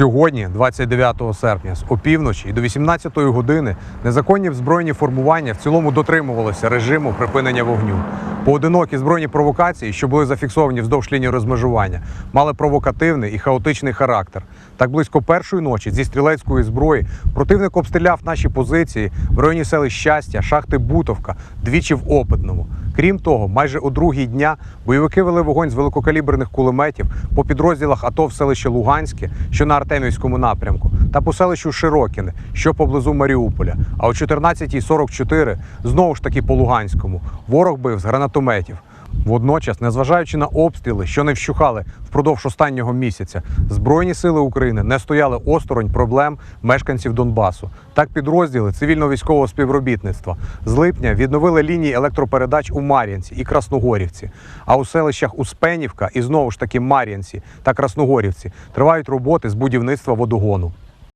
Сьогодні, 29 серпня, з опівночі і до 18 години незаконні збройні формування в цілому дотримувалися режиму припинення вогню. Поодинокі збройні провокації, що були зафіксовані вздовж лінії розмежування, мали провокативний і хаотичний характер. Так близько першої ночі зі стрілецької зброї противник обстріляв наші позиції в районі селищ Щастя, шахти Бутовка, двічі в Опитному. Крім того, майже о другій дня бойовики вели вогонь з великокаліберних кулеметів по підрозділах АТО в селищі Луганське, що на Артемівському напрямку, та по селищу Широкіне, що поблизу Маріуполя. А о 14.44 знову ж таки по Луганському ворог бив з гранатометів. Водночас, незважаючи на обстріли, що не вщухали впродовж останнього місяця, збройні сили України не стояли осторонь проблем мешканців Донбасу. Так, підрозділи цивільно-військового співробітництва з липня відновили лінії електропередач у Мар'янці і Красногорівці. А у селищах Успенівка і знову ж таки Мар'янці та Красногорівці тривають роботи з будівництва водогону.